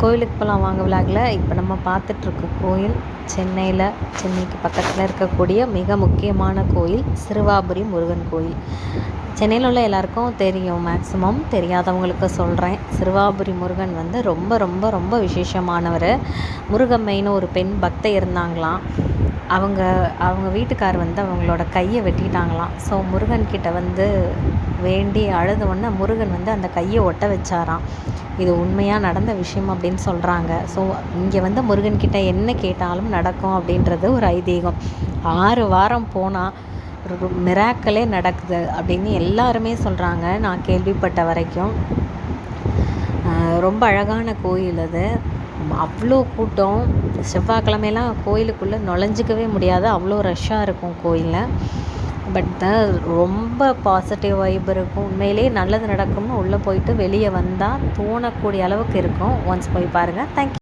கோயிலுக்கு போகலாம் வாங்க விலாகில். இப்போ நம்ம பார்த்துட்ருக்க கோயில் சென்னையில் சென்னைக்கு பக்கத்தில் இருக்கக்கூடிய மிக முக்கியமான கோயில் சிறுவாபுரி முருகன் கோயில். சென்னையில் உள்ள எல்லாருக்கும் தெரியும் மேக்ஸிமம் தெரியாதவங்களுக்கு சொல்கிறேன். சிறுவாபுரி முருகன் வந்து ரொம்ப ரொம்ப ரொம்ப விசேஷமானவர். முருகம்மைன்னு ஒரு பெண் பக்தை இருந்தாங்களாம். அவங்க அவங்க வீட்டுக்கார் வந்து அவங்களோட கையை வெட்டிட்டாங்களாம். ஸோ முருகன் கிட்ட வந்து வேண்டி அழுத உடனே முருகன் வந்து அந்த கையை ஒட்ட வச்சாராம். இது உண்மையாக நடந்த விஷயம் அப்படின்னு சொல்கிறாங்க ஸோ இங்கே வந்து முருகன்கிட்ட என்ன கேட்டாலும் நடக்கும் அப்படின்றது ஒரு ஐதீகம். ஆறு வாரம் போனால் ஒரு மிராக்கலே நடக்குது அப்படின்னு எல்லாருமே சொல்கிறாங்க நான் கேள்விப்பட்ட வரைக்கும். ரொம்ப அழகான கோயில் அது. அவ்வளோ கூட்டம். செவ்வாய்க்கிழமையெல்லாம் கோயிலுக்குள்ளே நுழைஞ்சிக்கவே முடியாது. அவ்வளோ ரஷ்ஷாக இருக்கும் கோயிலில். பட் ரொம்ப பாசிட்டிவ் வைப் இருக்கும். உண்மையிலேயே நல்லது நடக்கும்னு உள்ளே போயிட்டு வெளியே வந்தால் தோணக்கூடிய அளவுக்கு இருக்கும். ஒன்ஸ் போய் பாருங்கள் தேங்க்யூ